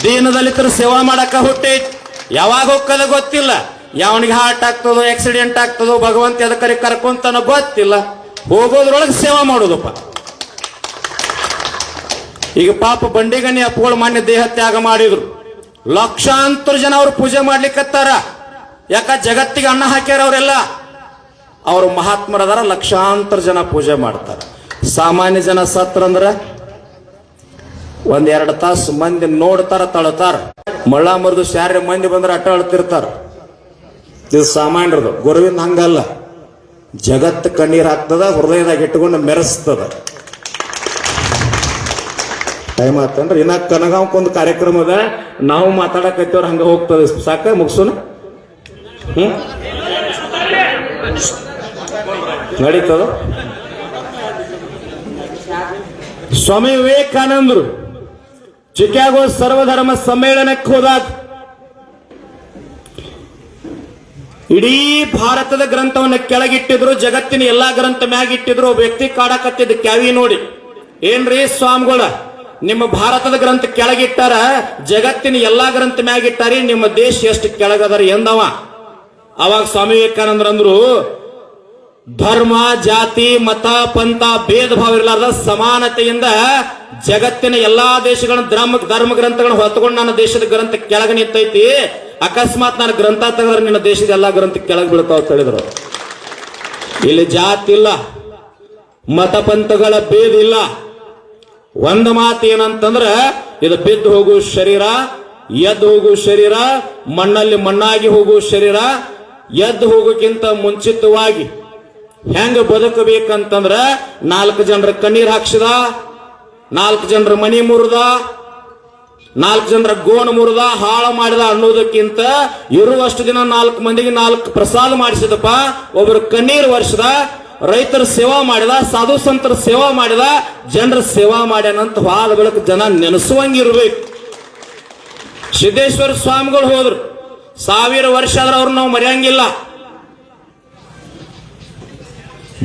ದೀನದಲಿತರ ಸೇವಾ ಮಾಡಕ ಹುಟ್ಟೈತ್ ಯಾವಾಗ ಹೋಗ್ಕದ ಗೊತ್ತಿಲ್ಲ. ಯಾವನಿಗೆ ಹಾರ್ಟ್ ಆಗ್ತದೋ ಆಕ್ಸಿಡೆಂಟ್ ಆಗ್ತದೋ, ಭಗವಂತ ಎದಕರಿ ಕರ್ಕೊಂತನ ಗೊತ್ತಿಲ್ಲ. ಹೋಗೋದ್ರೊಳಗೆ ಸೇವಾ ಮಾಡೋದಪ್ಪ. ಈಗ ಪಾಪ ಬಂಡಿಗಣ್ಣಿ ಅಪ್ಪಗಳು ಮಾನ್ಯ ದೇಹ ತ್ಯಾಗ ಮಾಡಿದ್ರು. ಲಕ್ಷಾಂತರ ಜನ ಅವ್ರು ಪೂಜೆ ಮಾಡ್ಲಿಕ್ಕತ್ತಾರ. ಯಾಕ ಜಗತ್ತಿಗೆ ಅನ್ನ ಹಾಕ್ಯಾರ ಅವರೆಲ್ಲ? ಅವರು ಮಹಾತ್ಮರದಾರ ಲಕ್ಷಾಂತರ ಜನ ಪೂಜೆ ಮಾಡ್ತಾರ. ಸಾಮಾನ್ಯ ಜನ ಸತ್ರಂದ್ರ ಒಂದ್ ಎರಡು ತಾಸು ಮಂದಿ ನೋಡ್ತಾರ, ತಳತಾರ. ಮಳ್ಳ ಮರದು ಶಾರ್ಯ ಮಂದಿ ಬಂದ್ರೆ ಅಟ್ಟ ಅಳ್ತಿರ್ತಾರ. ಇದು ಸಾಮಾನ್ಯರದು. ಗುರುವಿಂದ ಹಂಗಲ್ಲ. ಜಗತ್ತು ಕಣ್ಣೀರ್ ಹಾಕ್ತದ, ಹೃದಯದಾಗ ಇಟ್ಕೊಂಡು ಮೆರೆಸ್ತದ. ಟೈಮ್ ಆತಂದ್ರೆ ಇನ್ನ ಕನಗಾಂವ್ಕೊಂದು ಕಾರ್ಯಕ್ರಮ ಅದ. ನಾವು ಮಾತಾಡಕತ್ತೇವ್ರ ಹಂಗ ಹೋಗ್ತದೆ. ಸಾಕ ಮುಗಿಸೋಣ ನಡೀತದ? ಸ್ವಾಮಿ ವಿವೇಕಾನಂದರು. ಚಿಕಾಗೋ ಸರ್ವಧರ್ಮ ಸಮ್ಮೇಳನಕ್ಕೆ ಹೋದಾಗ ಇಡೀ ಭಾರತದ ಗ್ರಂಥವನ್ನು ಕೆಳಗಿಟ್ಟಿದ್ರು, ಜಗತ್ತಿನ ಎಲ್ಲಾ ಗ್ರಂಥ ಮ್ಯಾಗಿಟ್ಟಿದ್ರು ವ್ಯಕ್ತಿ ಕಾಡಕತ್ತಿದ್ದ ಕ್ಯಾವಿ ನೋಡಿ. ಏನ್ರಿ ಸ್ವಾಮಿಗಳ? ನಿಮ್ಮ ಭಾರತದ ಗ್ರಂಥ ಕೆಳಗಿಟ್ಟಾರ, ಜಗತ್ತಿನ ಎಲ್ಲಾ ಗ್ರಂಥ ಮ್ಯಾಗಿಟ್ಟಾರಿ, ನಿಮ್ಮ ದೇಶ ಎಷ್ಟು ಕೆಳಗದಾರಿ ಎಂದವ. ಅವಾಗ ಸ್ವಾಮಿ ವಿವೇಕಾನಂದ್ರ ಅಂದ್ರು ಧರ್ಮ, ಜಾತಿ, ಮತ, ಪಂಥ, ಭೇದ ಭಾವ ಇರಲಾರ್ದ ಸಮಾನತೆಯಿಂದ ಜಗತ್ತಿನ ಎಲ್ಲಾ ದೇಶಗಳ ಧರ್ಮ ಧರ್ಮ ಗ್ರಂಥಗಳನ್ನ ಹೊತ್ತುಕೊಂಡು ನನ್ನ ದೇಶದ ಗ್ರಂಥ ಕೆಳಗೆ ನಿಂತೈತಿ. ಅಕಸ್ಮಾತ್ ನಾನು ಗ್ರಂಥ ತೆಗೆದ್ರೆ ನಿನ್ನ ದೇಶದ ಎಲ್ಲಾ ಗ್ರಂಥ ಕೆಳಗೆ ಬೀಳ್ತಾವ ಹೇಳಿದ್ರು. ಇಲ್ಲಿ ಜಾತಿ ಇಲ್ಲ. ಮತ ಪಂಥಗಳ ಭೇದ ಇಲ್ಲ. ಒಂದು ಮಾತು ಏನಂತಂದ್ರ, ಇದು ಬಿದ್ದು ಹೋಗುವ ಶರೀರ, ಎದ್ದು ಹೋಗುವ ಶರೀರ, ಮಣ್ಣಲ್ಲಿ ಮಣ್ಣಾಗಿ ಹೋಗುವ ಶರೀರ, ಎದ್ದು ಹೋಗೋಕ್ಕಿಂತ ಮುಂಚಿತವಾಗಿ ಹೆಂಗ ಬದುಕಬೇಕಂತಂದ್ರ ನಾಲ್ಕು ಜನರ ಕಣ್ಣೀರ್ ಹಾಕ್ಸಿದ ನಾಲ್ಕು ಜನರ ಮನಿ ಮುರಿದ, ನಾಲ್ಕು ಜನರ ಗೋಣ ಮುರಿದ, ಹಾಳು ಮಾಡಿದ ಅನ್ನೋದಕ್ಕಿಂತ ಇರುವಷ್ಟು ದಿನ ನಾಲ್ಕು ಮಂದಿಗೆ ನಾಲ್ಕು ಪ್ರಸಾದ ಮಾಡಿಸಿದಪ್ಪ. ಒಬ್ಬರು ಕಣ್ಣೀರು ವರ್ಷದ ರೈತರ ಸೇವಾ ಮಾಡಿದ, ಸಾಧು ಸಂತರ ಸೇವಾ ಮಾಡಿದ, ಜನರ ಸೇವಾ ಮಾಡ್ಯಾನಂತ ಹಾಲು ಬೆಳಕು ಜನ ನೆನೆಸುವಂಗಿರ್ಬೇಕು. ಸಿದ್ದೇಶ್ವರ ಸ್ವಾಮಿಗಳು ಹೋದ್ರು. ಸಾವಿರ ವರ್ಷ ಆದ್ರೆ ಅವ್ರು ನಾವು ಮರೆಯಂಗಿಲ್ಲ.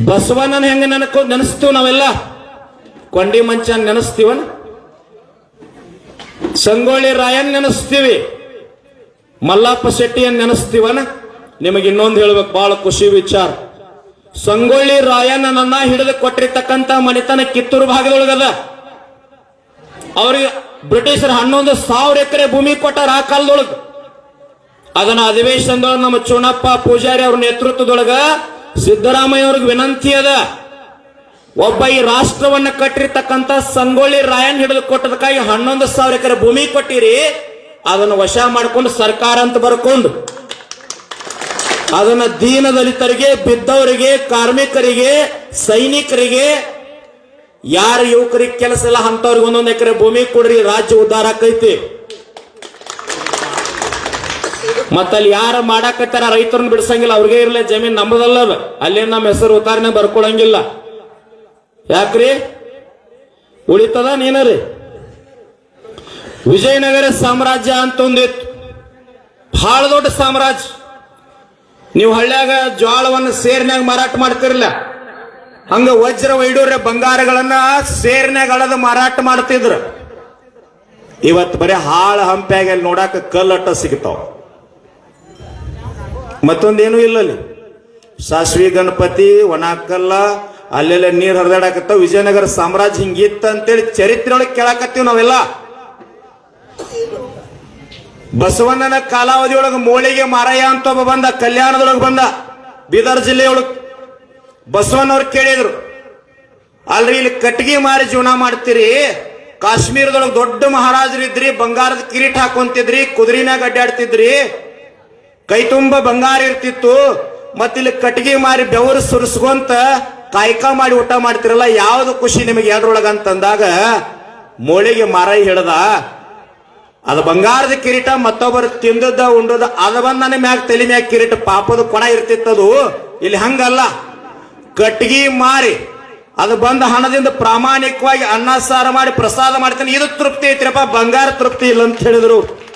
ಬಸವಣ್ಣನ ಹೆಂಗ ನೆನಕೋ ನೆನೆಸ್ತೀವಿ ನಾವೆಲ್ಲ? ಕೊಂಡಿ ಮಂಚ ನೆನೆಸ್ತೀವನ್? ಸಂಗೊಳ್ಳಿ ರಾಯನ್ ನೆನೆಸ್ತೀವಿ. ಮಲ್ಲಪ್ಪ ಶೆಟ್ಟಿಯನ್ ನೆನೆಸ್ತೀವನ? ನಿಮಗೆ ಇನ್ನೊಂದು ಹೇಳ್ಬೇಕು ಬಹಳ ಖುಷಿ ವಿಚಾರ. ಸಂಗೊಳ್ಳಿ ರಾಯಣ್ಣನನ್ನ ಹಿಡಿದು ಕೊಟ್ಟಿರ್ತಕ್ಕಂತ ಮನೆತನ ಕಿತ್ತೂರು ಭಾಗದೊಳಗದ. ಅವ್ರಿಗೆ ಬ್ರಿಟಿಷರು ಹನ್ನೊಂದು ಸಾವಿರ ಎಕರೆ ಭೂಮಿ ಕೊಟ್ಟಾರ ಆ ಕಾಲದೊಳಗ ಅದನ್ನ ಅಧಿವೇಶನದೊಳಗ ನಮ್ಮ ಚುಣಪ್ಪ ಪೂಜಾರಿ ಅವ್ರ ನೇತೃತ್ವದೊಳಗ ಸಿದ್ದರಾಮಯ್ಯ ಅವ್ರಿಗೆ ವಿನಂತಿ ಅದ. ಒಬ್ಬ ಈ ರಾಷ್ಟ್ರವನ್ನ ಕಟ್ಟಿರ್ತಕ್ಕಂತ ಸಂಗೊಳ್ಳಿ ರಾಯನ್ ಹಿಡಿದು ಕೊಟ್ಟದಕ್ಕಾಗಿ ಹನ್ನೊಂದು ಸಾವಿರ ಎಕರೆ ಭೂಮಿ ಕೊಟ್ಟಿರಿ, ಅದನ್ನು ವಶ ಮಾಡ್ಕೊಂಡು ಸರ್ಕಾರ ಅಂತ ಬರ್ಕೊಂಡು. ಅದನ್ನ ದೀನ ದಲಿತರಿಗೆ ಬಿದ್ದವರಿಗೆ, ಕಾರ್ಮಿಕರಿಗೆ, ಸೈನಿಕರಿಗೆ, ಯಾರ ಯುವಕರಿಗೆ ಕೆಲಸ ಇಲ್ಲ ಅಂತವ್ರಿಗೆ ಒಂದೊಂದು ಎಕರೆ ಭೂಮಿ ಕೊಡ್ರಿ, ರಾಜ್ಯ ಉದ್ಧಾರ ಆಕೈತಿ ಮತ್ತಲ್ಲಿ ಯಾರ ಮಾಡಾಕತ್ತಾರ ರೈತರನ್ನ ಬಿಡ್ಸಂಗಿಲ್ಲ, ಅವ್ರಿಗೆ ಇರ್ಲಿ, ಜಮೀನ್ ನಮ್ಮದಲ್ಲ ಅದು. ಅಲ್ಲಿ ನಮ್ಮ ಹೆಸರು ಉತ್ತಾರನೆ ಬರ್ಕೊಳಂಗಿಲ್ಲ. ಯಾಕ್ರಿ? ಉಳಿತದ ನೀನರಿ. ವಿಜಯನಗರ ಸಾಮ್ರಾಜ್ಯ ಅಂತ ಒಂದಿತ್ತು ಬಹಳ ದೊಡ್ಡ ಸಾಮ್ರಾಜ್ಯ. ನೀವು ಹಳ್ಳ್ಯಾಗ ಜ್ವಾಳವನ್ನು ಸೇರ್ನ್ಯಾಗ ಮಾರಾಟ ಮಾಡ್ತಿರ್ಲಿಲ್ಲ ಹಂಗ ವಜ್ರ ವೈಡೂರ್ಯ ಬಂಗಾರಗಳನ್ನ ಸೇರ್ನ್ಯಾಗ ಅಳದು ಮಾರಾಟ ಮಾಡ್ತಿದ್ರು. ಇವತ್ತು ಬರೀ ಹಾಳ ಹಂಪ್ಯಾಗ ಅಲ್ಲಿ ನೋಡಾಕ ಕಲ್ಲಟ್ಟ ಸಿಗ್ತಾವ. ಮತ್ತೊಂದೇನು ಇಲ್ಲ ಅಲ್ಲಿ ಸಾಸ್ವಿ ಗಣಪತಿ, ಒಣಕಲ್ಲ ಅಲ್ಲೆಲ್ಲ ನೀರ್ ಹರಿದಾಡಕತ್ತಾವ ವಿಜಯನಗರ ಸಾಮ್ರಾಜ್ಯ ಹಿಂಗಿತ್ತ ಅಂತೇಳಿ ಚರಿತ್ರೆ ಒಳಗೆ ಕೇಳಾಕತ್ತೀವಿ ನಾವೆಲ್ಲ. ಬಸವಣ್ಣನ ಕಾಲಾವಧಿ ಒಳಗ ಮೋಳಿಗೆ ಮಾರಯ್ಯ ಅಂತ ಒಬ್ಬ ಬಂದ, ಕಲ್ಯಾಣದೊಳಗೆ ಬಂದ, ಬೀದರ್ ಜಿಲ್ಲೆಯೊಳಗೆ. ಬಸವಣ್ಣವ್ರು ಕೇಳಿದ್ರು, ಅಲ್ರಿ, ಇಲ್ಲಿ ಕಟ್ಟಿಗೆ ಮಾರಿ ಜೀವನ ಮಾಡ್ತೀರಿ, ಕಾಶ್ಮೀರದೊಳಗೆ ದೊಡ್ಡ ಮಹಾರಾಜರಿದ್ರಿ ಬಂಗಾರದ ಕಿರೀಟ ಹಾಕೊಂತಿದ್ರಿ ಕುದುರಿನಾಗ ಅಡ್ಡಾಡ್ತಿದ್ರಿ ಕೈ ತುಂಬ ಬಂಗಾರ ಇರ್ತಿತ್ತು, ಮತ್ತಿಲ್ಲಿ ಕಟ್ಟಿಗೆ ಮಾರಿ ಬೆವರು ಸುರಿಸ್ಕೊಂತ ಕಾಯ್ಕ ಮಾಡಿ ಊಟ ಮಾಡ್ತಿರಲ್ಲ, ಯಾವ್ದು ಖುಷಿ ನಿಮಗೆ ಎರಡರೊಳಗ ಅಂತಂದಾಗ, ಮೋಳಿಗೆ ಮರ ಹಿಡ್ದ. ಅದು ಬಂಗಾರದ ಕಿರೀಟ, ಮತ್ತೊಬ್ಬರು ತಿಂದದ ಉಂಡದ ಅದ ಬಂದ ನನ್ನ ಮ್ಯಾಗ, ತಲೆ ಮ್ಯಾಗ ಕಿರೀಟ, ಪಾಪದ ಕೊಣ ಇರ್ತಿತ್ತದು. ಇಲ್ಲಿ ಹಂಗಲ್ಲ. ಕಟ್ಟಿಗೆ ಮಾರಿ. ಅದು ಬಂದ ಹಣದಿಂದ ಪ್ರಾಮಾಣಿಕವಾಗಿ ಅನ್ನ, ಸಾರ ಮಾಡಿ, ಪ್ರಸಾದ ಮಾಡ್ತೀನಿ. ಇದು ತೃಪ್ತಿ ಐತ್ರಪ್ಪ, ಬಂಗಾರ ತೃಪ್ತಿ ಇಲ್ಲ ಅಂತ ಹೇಳಿದ್ರು.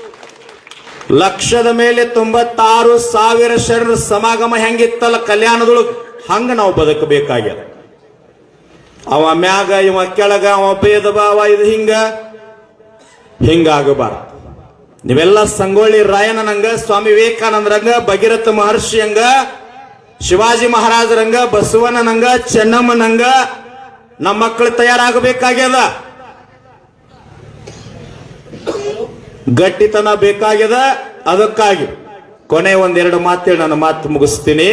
ಲಕ್ಷದ ಮೇಲೆ ತೊಂಬತ್ತಾರು ಸಾವಿರ ಶರಣರ ಸಮಾಗಮ ಹೆಂಗಿತ್ತಲ್ಲ ಕಲ್ಯಾಣದೊಳಗೆ. ಹಂಗ ನಾವು ಬದುಕಬೇಕಾಗ್ಯದ. ಅವ ಮ್ಯಾಗ, ಇವ ಕೆಳಗ, ಅವ ಭೇದ ಭಾವ, ಇದು ಹಿಂಗ ಹಿಂಗಾಗಬಾರ್ದು ನೀವೆಲ್ಲ ಸಂಗೊಳ್ಳಿ ರಾಯಣ್ಣನಂಗ, ಸ್ವಾಮಿ ವಿವೇಕಾನಂದರಂಗ, ಭಗೀರಥ ಮಹರ್ಷಿಯಂಗ ಶಿವಾಜಿ ಮಹಾರಾಜರಂಗ, ಬಸವಣ್ಣನಂಗ, ಚೆನ್ನಮ್ಮನಂಗ, ನಮ್ಮ ಮಕ್ಕಳು ತಯಾರಾಗಬೇಕಾಗ್ಯದ. ಗಟ್ಟಿತನ ಬೇಕಾಗ್ಯದ. ಅದಕ್ಕಾಗಿ ಕೊನೆ ಒಂದೆರಡು ಮಾತೇಳಿ, ನನ್ನ ಮಾತು ಮುಗಿಸ್ತೀನಿ.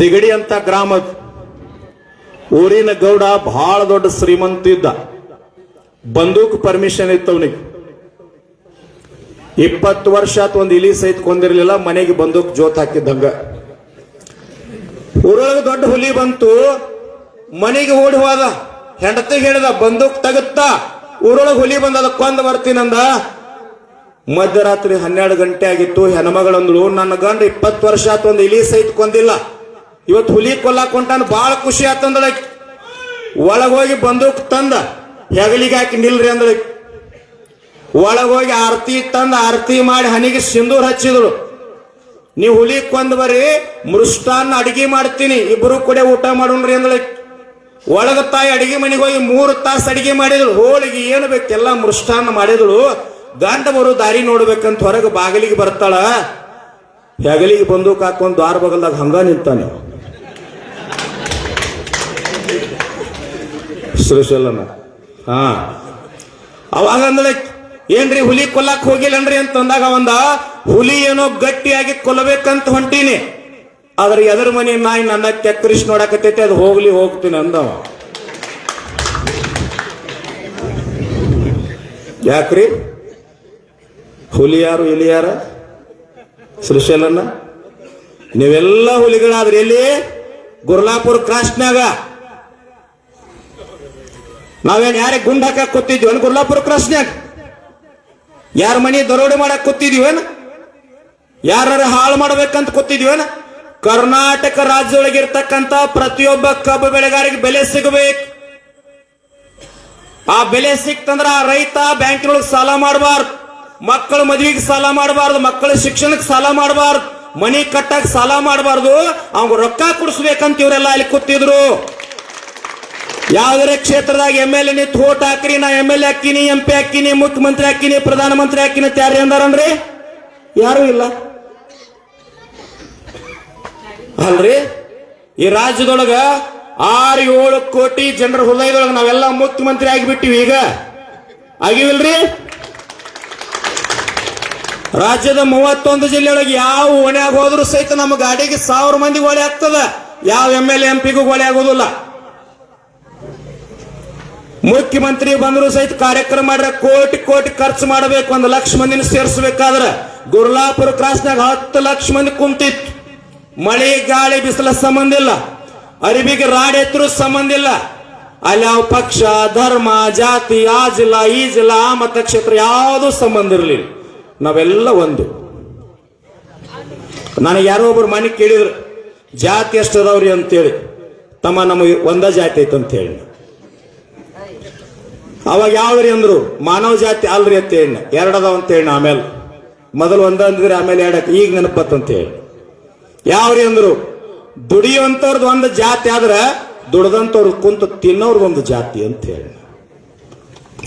ತಿಗಡಿ ಅಂತ ಗ್ರಾಮ ಊರಿನ ಗೌಡ ಬಹಳ ದೊಡ್ಡ ಶ್ರೀಮಂತ ಇದ್ದ. ಬಂದೂಕ್ ಪರ್ಮಿಷನ್ ಇತ್ತು ಅವನಿಗೆ ಇಪ್ಪತ್ತು ವರ್ಷ ಆತ್ ಒಂದು ಇಲಿ ಸಹಿತ ಕೊಂದಿರ್ಲಿಲ್ಲ, ಮನೆಗೆ ಬಂದೂಕ್ ಜೋತ್ ಹಾಕಿದ್ದಂಗ. ಊರೊಳಗೆ ದೊಡ್ಡ ಹುಲಿ ಬಂತು, ಮನೆಗೆ ಓಡಿ ಹೋದ. ಹೆಂಡತಿ ಹೇಳಿದ, ಬಂದೂಕ್ ತಗುತ್ತಾ, ಊರೊಳಗೆ ಹುಲಿ ಬಂದದ ಕೊಂದ ಬರ್ತೀನಂದ ಮಧ್ಯರಾತ್ರಿ ಹನ್ನೆರಡು ಗಂಟೆ ಆಗಿತ್ತು, ಹೆಣ್ಮಗಳಂದ್ಳು, ನನ್ನ ಗಂಡ ಇಪ್ಪತ್ತು ವರ್ಷ ಅಥವಾ ಒಂದು ಇಲಿ ಸಹಿತ ಕೊಂದಿಲ್ಲ. ಇವತ್ತು ಹುಲಿ ಕೊಲ್ಲಾಕ್ ಹೊಂಟಾನ ಬಾಳ ಖುಷಿ ಆತಂದಳ ಒಳಗೋಗಿ ಬಂದೂಕ್ ತಂದ, ಹೆಗಲಿಗೆ ಹಾಕಿ ನಿಲ್ರಿ ಅಂದಳ ಒಳಗೋಗಿ ಆರತಿ ತಂದ, ಆರತಿ ಮಾಡಿ ಹನಿಗೆ ಸಿಂಧೂರ್ ಹಚ್ಚಿದಳು ನೀವು ಹುಲಿ ಕೊಂದ್ ಬರ್ರಿ ಮೃಷ್ಟಾನ್ನ ಅಡಿಗೆ ಮಾಡ್ತೀನಿ, ಇಬ್ರು ಕೂಡ ಊಟ ಮಾಡೋಣ್ರಿ ಅಂದಳ ಒಳಗ ತಾಯಿ ಅಡಿಗೆ ಮನೆಗೆ ಹೋಗಿ ಮೂರು ತಾಸು ಅಡಿಗೆ ಮಾಡಿದಳು. ಹೋಳಿಗೆ ಏನು ಬೇಕೆಲ್ಲ ಮೃಷ್ಟಾನ್ನ ಮಾಡಿದಳು. ಗಂಡ ಬರು ದಾರಿ ನೋಡ್ಬೇಕಂತ ಹೊರಗೆ ಬಾಗಿಲಿಗೆ ಬರ್ತಾಳ. ಹೆಗಲಿಗೆ ಬಂದೂಕ್ ಹಾಕೊಂಡು ದ್ವಾರ ಬಗಲ್ದಾಗ ಹಂಗ ನಿಂತಾನೆ. ಶ್ರೀಶೈಲನ ಹಾ. ಅವಾಗ ಅಂದ್ರೆ ಏನ್ರಿ ಹುಲಿ ಕೊಲ್ಲಕ್ ಹೋಗಿಲ್ಲನ್ರಿ ಅಂತ ಅಂದಾಗ ಒಂದ ಹುಲಿ ಏನೋ ಗಟ್ಟಿಯಾಗಿ ಕೊಲ್ಲಬೇಕಂತ ಹೊಂಟೀನಿ. ಆದ್ರೆ ಎದರ ಮನೆ ನಾಯಿ ನನ್ನ ಕೆಕ್ಕರಿಸಿ ನೋಡಕತ್ತೈತಿ, ಅದು ಹೋಗ್ಲಿ ಹೋಗ್ತೀನಿ ಅಂದವ. ಯಾಕ್ರಿ? ಹುಲಿ ಯಾರು ಇಲಿ ಯಾರ? ನೀವೆಲ್ಲ ಹುಲಿಗಳಾದ್ರೆ ಎಲ್ಲಿ? ಗುರ್ಲಾಪುರ್ ಕ್ರಾಸ್ನ್ಯಾಗ. ನಾವೇನ್ ಯಾರಿಗೆ ಗುಂಡ್ ಹಾಕಕ್ ಕೂತಿದ್ವಿ ಅನ್ ಗುರ್ಲಾಪುರ ಕ್ರಾಸ್ನ್ಯಾಗ? ಯಾರ ಮನಿ ದರೋಡೆ ಮಾಡಕ್ ಕೂತಿದೀವೇನ ಯಾರ ಹಾಳು ಮಾಡ್ಬೇಕಂತ ಕೂತಿದೀವೇನ ಕರ್ನಾಟಕ ರಾಜ್ಯದೊಳಗಿರ್ತಕ್ಕಂತ ಪ್ರತಿಯೊಬ್ಬ ಕಬ್ಬು ಬೆಳೆಗಾರಿಗೆ ಬೆಲೆ ಸಿಗಬೇಕು. ಆ ಬೆಲೆ ಸಿಕ್ತಂದ್ರ ಆ ರೈತ ಬ್ಯಾಂಕಿನೊಳಗೆ ಸಾಲ ಮಾಡಬಾರ್ದು. ಮಕ್ಕಳ ಮದುವೆಗೆ ಸಾಲ ಮಾಡಬಾರ್ದು, ಮಕ್ಕಳ ಶಿಕ್ಷಣಕ್ಕೆ ಸಾಲ ಮಾಡಬಾರ್ದು, ಮನಿ ಕಟ್ಟಕ್ ಸಾಲ ಮಾಡಬಾರ್ದು. ಅವ್ಗ ರೊಕ್ಕ ಕೊಡಿಸ್ಬೇಕಂತ ಇವರೆಲ್ಲ ಅಲ್ಲಿ ಕೂತಿದ್ರು. ಯಾವ್ದಾರ ಕ್ಷೇತ್ರದಾಗ ಎಂ ಎಲ್ ಎ ನಿಂತು ಓಟ್ ಹಾಕ್ರಿ, ನಾ ಎಂ ಎಲ್ ಎ ಹಾಕಿನಿ ಎಂ ಪಿ ಹಾಕಿನಿ ಮುಖ್ಯಮಂತ್ರಿ ಹಾಕಿನಿ ಪ್ರಧಾನಮಂತ್ರಿ ಹಾಕಿನಿ ತ್ಯಾರಿ ಯಾರು ಅಂದಾರನ್ರಿ? ಯಾರು ಇಲ್ಲ. ಅಲ್ರಿ? ಈ ರಾಜ್ಯದೊಳಗ ಆರು ಏಳು ಕೋಟಿ ಜನರ ಹೃದಯದೊಳಗ ನಾವೆಲ್ಲ ಮುಖ್ಯಮಂತ್ರಿ ಆಗಿಬಿಟ್ಟಿವಿ ಈಗ. ಆಗಿವಿಲ್ರಿ? ರಾಜ್ಯದ ಮೂವತ್ತೊಂದು ಜಿಲ್ಲೆಯೊಳಗೆ ಯಾವ ಓಣ್ಯಾಗ ಹೋದ್ರು ಸಹಿತ ನಮ್ಮ ಗಾಡಿಗೆ ಸಾವಿರ ಮಂದಿ ಗೋಳೆ ಆಗ್ತದ. ಯಾವ ಎಂ ಎಲ್ ಎಂ ಪಿಗೂ ಗೋಳೆ ಆಗೋದಿಲ್ಲ. ಮುಖ್ಯಮಂತ್ರಿ ಬಂದ್ರು ಸಹಿತ ಕಾರ್ಯಕ್ರಮ ಮಾಡ್ರೆ ಕೋಟಿ ಕೋಟಿ ಖರ್ಚು ಮಾಡಬೇಕು ಒಂದು ಲಕ್ಷ ಮಂದಿನ ಸೇರಿಸಬೇಕಾದ್ರೆ. ಗುರ್ಲಾಪುರ ಕ್ರಾಸ್ನಾಗ ಹತ್ತು ಲಕ್ಷ ಮಂದಿ ಕುಂತಿತ್ತು. ಮಳೆ, ಗಾಳಿ, ಬಿಸಿಲ ಸಂಬಂಧ ಇಲ್ಲ. ಅರಿಬಿಗೆ ರಾಡ್ ಎತ್ತರೂ ಸಂಬಂಧ ಇಲ್ಲ. ಅಲ್ಲಿ ಯಾವ ಪಕ್ಷ, ಧರ್ಮ, ಜಾತಿ, ಆ ಜಿಲ್ಲಾ, ಈ ಜಿಲ್ಲಾ, ಆ ಮತಕ್ಷೇತ್ರ ಯಾವುದೂ ಸಂಬಂಧ ಇರಲಿಲ್ಲ. ನಾವೆಲ್ಲ ಒಂದು. ನನಗೆ ಯಾರೋ ಒಬ್ರು ಮನೆ ಕೇಳಿದ್ರು, ಜಾತಿ ಎಷ್ಟು ಅದಾವ್ರಿ? ಅಂತೇಳಿ. ತಮ್ಮ ನಮಗೆ ಒಂದ ಜಾತಿ ಅಂತ ಹೇಳಿ. ಅವಾಗ ಯಾವ್ರಿ ಅಂದ್ರು? ಮಾನವ ಜಾತಿ ಅಲ್ರಿ ಅಂತ ಹೇಳಿ ಎರಡದ ಅಂತ ಹೇಳಿ ಆಮೇಲೆ. ಮೊದಲು ಒಂದ ಅಂದಿದ್ರೆ, ಆಮೇಲೆ ಎರಡಕ್ಕೆ. ಈಗ ನೆನಪತ್ ಅಂತ ಹೇಳಿ. ಯಾವ್ರಿ ಅಂದ್ರು? ದುಡಿಯುವಂತವ್ರದ್ದು ಒಂದು ಜಾತಿ ಆದ್ರೆ ದುಡ್ದಂತವ್ರು ಕುಂತು ತಿನ್ನೋರ್ದು ಒಂದು ಜಾತಿ ಅಂತ ಹೇಳಿ.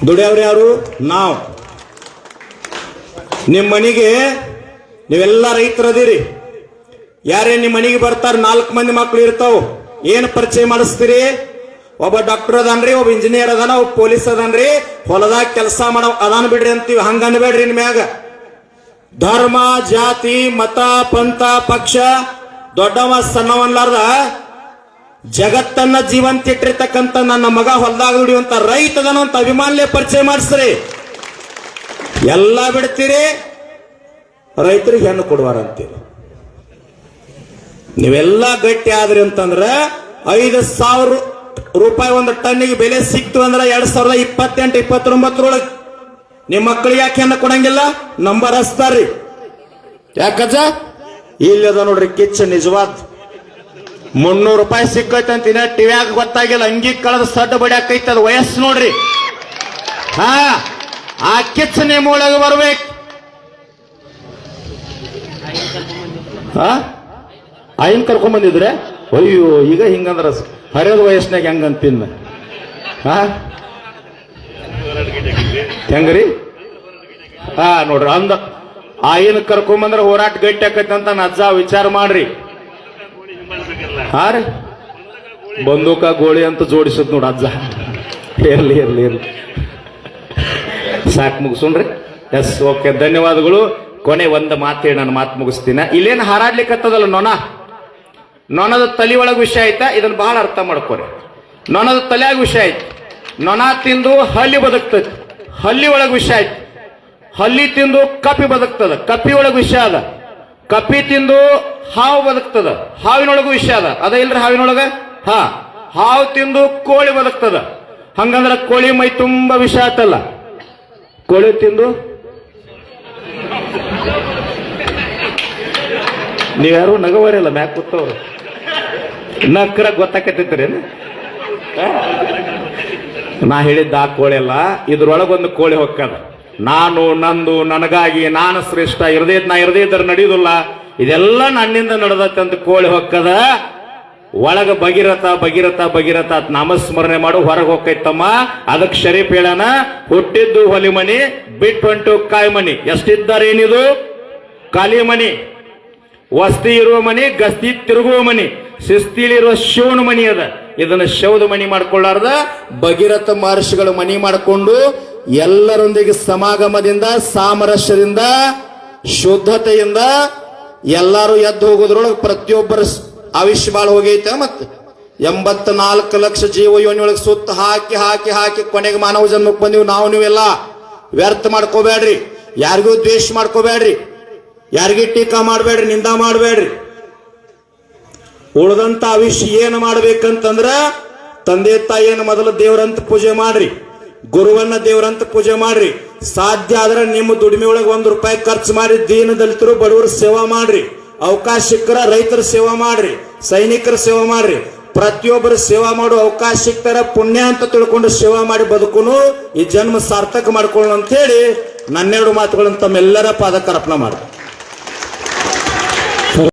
ದುಡಿಯವ್ರು ಯಾರು? ನಾವು. ನಿಮ್ಮ ಮನೆಗೆ ನೀವೆಲ್ಲ ರೈತರದಿರಿ ಯಾರೇ ನಿಮ್ಮ ಮನೆಗೆ ಬರ್ತಾರ, ನಾಲ್ಕು ಮಂದಿ ಮಕ್ಳು ಇರ್ತಾವ. ಏನು ಪರಿಚಯ ಮಾಡಿಸ್ತೀರಿ? ಒಬ್ಬ ಡಾಕ್ಟರ್ ಅದಾನ್ರಿ, ಒಬ್ಬ ಇಂಜಿನಿಯರ್ ಅದಾನ, ಒಬ್ಬ ಪೊಲೀಸ್ ಅದಾನ್ರಿ. ಹೊಲದಾಗ ಕೆಲಸ ಮಾಡೋ ಅದಾನ ಬಿಡ್ರಿ ಅಂತೀವಿ. ಹಂಗ ಅನ್ಬೇಡ್ರಿ ನಿಮ್ಯಾಗ ಧರ್ಮ, ಜಾತಿ, ಮತ, ಪಂಥ, ಪಕ್ಷ, ದೊಡ್ಡವ ಸಣ್ಣವನ್ಲಾರ್ದ ಜಗತ್ತನ್ನ ಜೀವಂತ ಇಟ್ಟಿರ್ತಕ್ಕಂಥ ನನ್ನ ಮಗ ಹೊಲದಾಗ ದುಡಿಯುವಂತ ರೈತದನ ಅಂತ ಅಭಿಮಾನ್ಯ ಪರಿಚಯ ಮಾಡಿಸ್ರಿ. ಎಲ್ಲ ಬಿಡ್ತೀರಿ, ರೈತರಿಗೆ ಹೆಣ್ಣು ಕೊಡುವಾರಂತೀರಿ. ನೀವೆಲ್ಲ ಗಟ್ಟಿ ಆದ್ರಿ ಅಂತಂದ್ರ ಐದು ಸಾವಿರ ರೂಪಾಯಿ ಒಂದು ಟನ್ನಿಗೆ ಬೆಲೆ ಸಿಕ್ತು ಅಂದ್ರೆ ಎರಡ್ ಸಾವಿರದ ಇಪ್ಪತ್ತೆಂಟು, ಇಪ್ಪತ್ತೊಂಬತ್ತರೊಳಗೆ. ನಿಮ್ಮ ಮಕ್ಕಳಿಗೆ ಯಾಕೆ ಅನ್ನ ಕೊಡಂಗಿಲ್ಲ? ನಂಬರ್ ಹಚ್ತಾರ್ರಿ. ಯಾಕಜ್ಜ? ಇಲ್ಲಿ ಅದ ನೋಡ್ರಿ ಕಿಚ್ಚ ನಿಜವಾದ. ಮುನ್ನೂರು ರೂಪಾಯಿ ಸಿಕ್ಕೈತೆ ಅಂತ ಇನ್ನ ಟಿವ್ಯಾಗ ಗೊತ್ತಾಗಿಲ್ಲ? ಅಂಗಿ ಕಳೆದ ಸಡ್ಡ ಬಡಿಯಾಕೈತೆ ಅದು ವಯಸ್ಸು ನೋಡ್ರಿ. ಹಾ, ಆ ಕಿಚ್ಚ ನಿಮ್ಮ ಒಳಗೆ ಬರ್ಬೇಕು. ಹಾ ಆಯ್ನ್ ಕರ್ಕೊಂಡ್ ಬಂದಿದ್ರೆ? ಅಯ್ಯೋ, ಈಗ ಹಿಂಗಂದ್ರ ಹರಿಯೋದು ವಯಸ್ಸಿನಾಗ ಹೆಂಗಂತಿನ್ನ ಹಾ ಹೆಂಗ್ರಿ? ಹಾ ನೋಡ್ರಿ, ಅಂದ. ಆ ಏನು ಕರ್ಕೊಂಬಂದ್ರೆ ಹೋರಾಟ ಗಟ್ಟಿ ಆಕೈತಿ ಅಂತ ನಜ್ಜ ವಿಚಾರ ಮಾಡ್ರಿ. ಹಾ ರೀ? ಬಂದೂಕ ಗೋಳಿ ಅಂತ ಜೋಡಿಸದ್ ನೋಡ ಅಜ್ಜ. ಇರ್ಲಿ ಇರ್ಲಿ ಇರ್ಲಿ. ಸಾಕು ಮುಗಿಸೋಣ್ರಿ ಎಸ್, ಓಕೆ, ಧನ್ಯವಾದಗಳು. ಕೊನೆ ಒಂದು ಮಾತು ಹೇಳಿ ನಾನು ಮಾತು ಮುಗಿಸ್ತೀನಿ. ಇಲ್ಲೇನು ಹಾರಾಡ್ಲಿಕ್ಕತ್ತದಲ್ಲ ನೊಣ ನೊಣದ ತಲೆ ಒಳಗೆ ವಿಷಯ ಆಯ್ತಾ ಇದನ್ನ ಬಹಳ ಅರ್ಥ ಮಾಡ್ಕೋರಿ. ನೊಣದ ತಲೆಯಾಗ ವಿಷಯ ಐತಿ. ನೊಣ ತಿಂದು ಹಲ್ಲಿ ಬದುಕ್ತೈತಿ. ಹಲ್ಲಿ ಒಳಗೆ ವಿಷಯ ಐತಿ. ಹಲ್ಲಿ ತಿಂದು ಕಪ್ಪಿ ಬದುಕ್ತದ. ಕಪ್ಪಿ ಒಳಗೆ ವಿಷಯ ಅದ. ಕಪ್ಪಿ ತಿಂದು ಹಾವು ಬದುಕ್ತದ. ಹಾವಿನೊಳಗೂ ವಿಷಯ ಅದ. ಅದ ಇಲ್ರಿ ಹಾವಿನೊಳಗ? ಹಾ. ಹಾವು ತಿಂದು ಕೋಳಿ ಬದುಕ್ತದ. ಹಂಗಂದ್ರ ಕೋಳಿ ಮೈ ತುಂಬಾ ವಿಷ ಆತಲ್ಲ. ಕೋಳಿ ತಿಂದು? ನೀವ್ಯಾರು ನಗವರಿಲ್ಲ ಮ್ಯಾಕ್ ಕೂತವ್ರು. ನಕ್ರ ಗೊತ್ತಾಕತ್ತೈತ್ರಿ ನಾ ಹೇಳಿದ್ದ ಆ ಕೋಳಿ ಅಲ್ಲ ಇದ್ರೊಳಗೊಂದು ಕೋಳಿ ಹೊಕ್ಕದ. ನಾನು, ನಂದು, ನನಗಾಗಿ, ನಾನು ಶ್ರೇಷ್ಠ, ಇರದೇ ನಾ ಇರದೇ ಇದ್ರೆ ನಡೆಯುದಿಲ್ಲ. ಇದೆಲ್ಲ ನನ್ನಿಂದ ನಡೆದತ್ತಂತ ಕೋಳಿ ಹೊಕ್ಕದ. ಒಳಗ ಭಗೀರಥ ಭಗೀರಥ ಭಗೀರಥ ನಾಮಸ್ಮರಣೆ ಮಾಡು, ಹೊರಗೆ ಹೋಗ್ತಮ್ಮ ಅದಕ್ಕೆ ಶರೀಫ್ ಹೇಳನ ಹುಟ್ಟಿದ್ದು ಹೊಲಿ ಮನಿ ಬಿಟ್ಟು ಕಾಯಿ ಮನಿ ಎಷ್ಟಿದ್ದಾರೆ ಏನಿದು ಖಾಲಿ ಮನಿ ವಸ್ತಿ ಇರುವ ಮನಿ, ಗಸ್ತಿ ತಿರುಗುವ ಮನಿ. ಶಿಸ್ತಿಲಿರುವ ಶಿವನ ಮನಿ ಅದ. ಇದನ್ನ ಶೌದ ಮನಿ ಮಾಡ್ಕೊಳ್ಳಾರ್ದ. ಭಗೀರಥ ಮಹರ್ಷಿಗಳು ಮನಿ ಮಾಡಿಕೊಂಡು ಎಲ್ಲರೊಂದಿಗೆ ಸಮಾಗಮದಿಂದ, ಸಾಮರಸ್ಯದಿಂದ, ಶುದ್ಧತೆಯಿಂದ ಎಲ್ಲರೂ ಎದ್ದು ಹೋಗೋದ್ರೊಳಗೆ ಪ್ರತಿಯೊಬ್ಬರ ಆಯುಷ್ಯ ಬಾಳ ಹೋಗೈತೆ ಮತ್ತೆ ಎಂಬತ್ತ ನಾಲ್ಕು ಲಕ್ಷ ಜೀವ ಯೋನಿಯೊಳಗೆ ಸುತ್ತ ಹಾಕಿ ಹಾಕಿ ಹಾಕಿ ಕೊನೆಗೆ ಮಾನವ ಜನ್ಮಕ್ಕೆ ಬಂದೀವಿ ನಾವು ನೀವೆಲ್ಲ. ವ್ಯರ್ಥ ಮಾಡ್ಕೋಬೇಡ್ರಿ. ಯಾರಿಗೂ ದ್ವೇಷ ಮಾಡ್ಕೋಬೇಡ್ರಿ. ಯಾರಿಗೂ ಟೀಕಾ ಮಾಡಬೇಡ್ರಿ, ನಿಂದ ಮಾಡಬೇಡ್ರಿ. ಉಳಿದಂತ ಆಯುಷ್ಯ ಏನು ಮಾಡ್ಬೇಕಂತಂದ್ರ ತಂದೆ ತಾಯಿಯನ್ನು ಮೊದಲು ದೇವರಂತ ಪೂಜೆ ಮಾಡ್ರಿ, ಗುರುವನ್ನ ದೇವರಂತ ಪೂಜೆ ಮಾಡ್ರಿ. ಸಾಧ್ಯ ಆದ್ರೆ ನಿಮ್ಮ ದುಡಿಮೆ ಒಳಗೆ ಒಂದು ರೂಪಾಯಿ ಖರ್ಚು ಮಾಡಿ ದೀನ ದಲಿತರು, ಬಡವರ ಸೇವಾ ಮಾಡ್ರಿ. ಅವಕಾಶ ಸಿಕ್ಕರ ರೈತರ ಸೇವಾ ಮಾಡ್ರಿ, ಸೈನಿಕರ ಸೇವಾ ಮಾಡ್ರಿ. ಪ್ರತಿಯೊಬ್ಬರು ಸೇವಾ ಮಾಡೋ ಅವಕಾಶ ಸಿಕ್ತಾರ ಪುಣ್ಯ ಅಂತ ತಿಳ್ಕೊಂಡು ಸೇವಾ ಮಾಡಿ ಬದುಕುನು ಈ ಜನ್ಮ ಸಾರ್ಥಕ ಮಾಡ್ಕೊಳ್ಳೋಣ ಅಂತ ಹೇಳಿ ನನ್ನೆರಡು ಮಾತುಗಳನ್ನು ತಮ್ಮೆಲ್ಲರ ಪಾದಕರ್ಪಣ ಮಾಡಿ